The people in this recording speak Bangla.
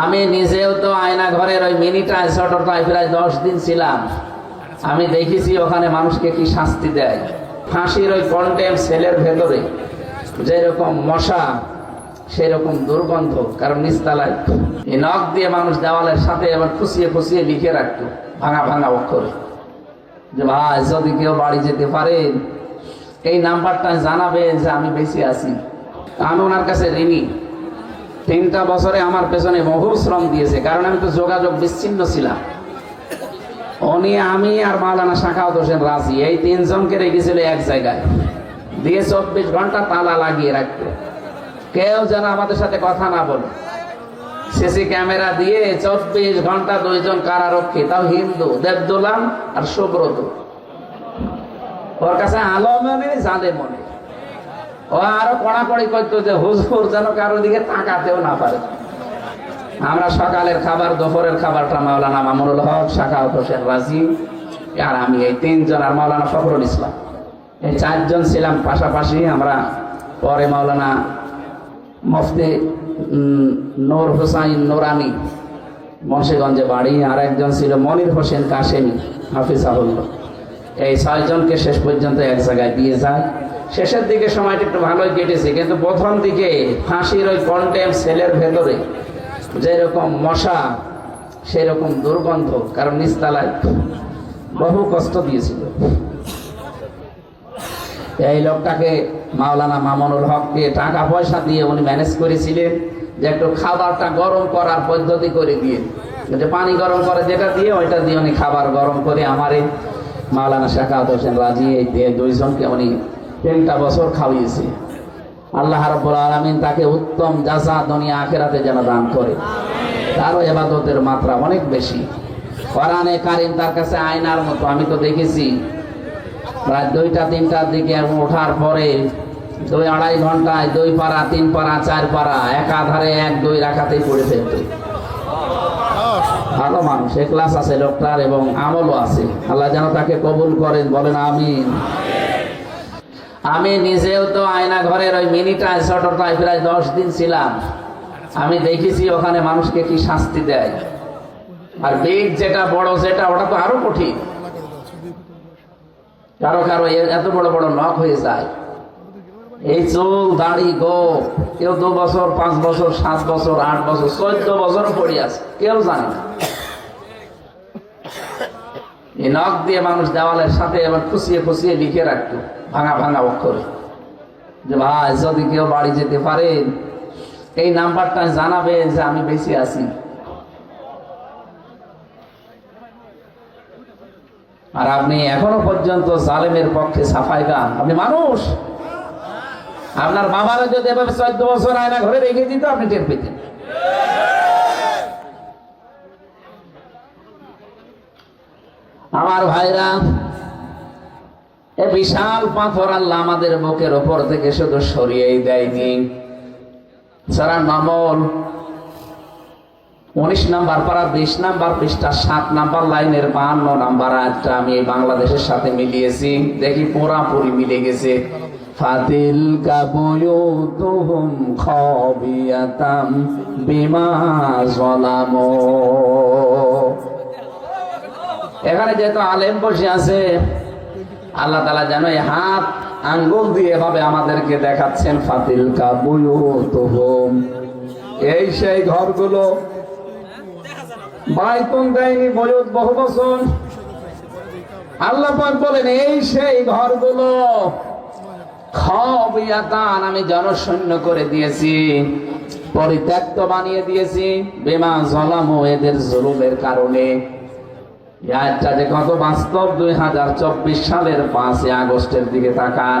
আমি নিজেও তো আয়না ঘরের ওই মিনিটায় ছোটটায় প্রায় দশ দিন ছিলাম। আমি দেখেছি ওখানে মানুষকে কি শাস্তি দেয়। ফাঁসির ওই কন্টেম সেলের ভেতরে যেরকম মশা, সেরকম দুর্গন্ধ, কারণ নিস্তালায়। এই নখ দিয়ে মানুষ দেওয়ালের সাথে এবার খুশিয়ে খুশিয়ে লিখে রাখতো, ভাঙা ভাঙা অক্ষরে। যে ভাই, যদি কেউ বাড়ি যেতে পারেন এই নাম্বারটা জানাবেন যে আমি বেশি আছি। আমি ওনার কাছে ঋণী। তিনটা বছরে আমার পেছনে বহু শ্রম দিয়েছে, কারণ আমি তো যোগাযোগ বিচ্ছিন্ন ছিলাম। উনি আমি আর মাওলানা শাখাওত হোসেন রাজি, এই তিনজনকে রেখেছিল এক জায়গায়। দিয়ে চব্বিশ ঘণ্টা তালা লাগিয়ে রাখতো। কেউ যেন আমাদের সাথে কথা না বলে। সিসি ক্যামেরা দিয়ে চব্বিশ ঘণ্টা দুইজন কারারক্ষী, তাও হিন্দু দেবদোলাম আর সুব্রত। ওর কাছে আলো মনে জালে মনে। ও আরও কড়াকড়ি করতো যে, হুজুর, যেন কারও দিকে তাকাতেও না পারে। আমরা সকালের খাবার, দুপুরের খাবারটা মাওলানা মামুনুল হক শাখাউত হোসেন রাজি। আর আমি এই তিনজন আর মাওলানা ফখরুল ইসলাম। এই চারজন ছিলাম পাশাপাশি। আমরা পরে মাওলানা মুফতি নূর হুসাইন নোরানি, মুন্সিগঞ্জে বাড়ি। আর একজন ছিল মনির হোসেন কাশেমি, হাফিজাহুল্লাহ। এই ছয়জনকে শেষ পর্যন্ত এক জায়গায় দিয়ে যায়। শেষের দিকে সময়টা একটু ভালোই কেটেছে, কিন্তু প্রথম দিকে ফাঁসির ওই কন্টেম সেলের ভেতরে যেরকম মশা, সেরকম দুর্গন্ধ, কারণ নিস্তালায় বহু কষ্ট দিয়েছিল। এই লোকটাকে মাওলানা মামুনুল হককে টাকা পয়সা দিয়ে উনি ম্যানেজ করেছিলেন যে একটু খাবারটা গরম করার পদ্ধতি করে দিয়ে। যে পানি গরম করে যেটা দিয়ে, ওইটা দিয়ে উনি খাবার গরম করে আমার মাওলানা শাখাত হোসেন রাজি এই দুইজনকে উনি তিনটা বছর খাওয়িয়েছে। আল্লাহ রাব্বুল আলামিন তাকে উত্তম জাযা দুনিয়া আখেরাতে যেন দান করে। তারও এবাদতের মাত্রা অনেক বেশি। কোরআনে কারিম তার কাছে আয়নার মতো, আমি তো দেখেছি। প্রায় দুইটা, তিনটার দিকে ওঠার পরে দুই আড়াই ঘন্টায় দুই পারা তিন পারা চার পারা একাধারে এক, দুই রাখাতেই পড়ে ফেলত। ভালো মানুষ, এ ক্লাস আছে লোকটার এবং আমলও আছে। আল্লাহ যেন তাকে কবুল করেন, বলেন আমিন। আমি নিজেও তো আয়না ঘরের ওই মিনিটায় ছোটটায় প্রায় দশ দিন ছিলাম। আমি দেখেছি ওখানে মানুষকে কি শাস্তি দেয়। আর বেগ যেটা, বড় যেটা, ওটা তো আরও কঠিন। কারও কারও এত বড় বড় নখ হয়ে যায়। এই চুল, দাড়ি গো কেউ দু বছর, পাঁচ বছর, সাত বছর, আট বছর, চোদ্দ বছর পড়ে আছে। কেউ জানে না। এই নখ দিয়ে মানুষ দেওয়ালের সাথে এবার খুশিয়ে খুশিয়ে লিখে রাখতো। ভাঙা ভাঙা অক্ষরে যে ভাই, যদি কেউ বাড়ি যেতে পারেন এই নাম্বারটা জানাবেন যে আমি বেশি আছি। আর আপনি এখনও পর্যন্ত জালেমের পক্ষে সাফাই গান আপনি মানুষ। আপনার বাবারা যদি এভাবে চোদ্দ বছর আয়না ঘরে রেখে দিত, আপনি টের পেতেন। আমার ভাইরা এ বিশাল পাথর আল্লাহ আমাদের বুকের ওপর থেকে শুধু সরিয়েই দেয়নি। সারা নমল উনিশ নাম্বার পারা বিশ নাম্বার পৃষ্ঠা, সাত নাম্বার লাইনের বাহান্ন নাম্বার আটটা আমি বাংলাদেশের সাথে মিলিয়েছি। দেখি পুরাপুরি মিলে গেছে। ফাতিল কাবুয়ুতুহুম খাবিয়াতাম বিমা জলামু এখানে যেহেতু আলেম বসে আছে আল্লাহ তালা যেন এই হাত, আঙ্গুল দিয়ে এভাবে আমাদেরকে দেখাচ্ছেন, ফাতিল কাবুয়ুতুহুম। এই সেই ঘরগুলো বাইতুন আল্লাহ পাক বলেন, এই সেই ঘরগুলো খবিয়াতান আমি জনশূন্য করে দিয়েছি, পরিত্যক্ত বানিয়ে দিয়েছি, বেমা জলামু, এদের জুলুমের কারণে। আয়াতটা যে কত বাস্তব দুই হাজার চব্বিশ সালের পাঁচই আগস্টের দিকে তাকান।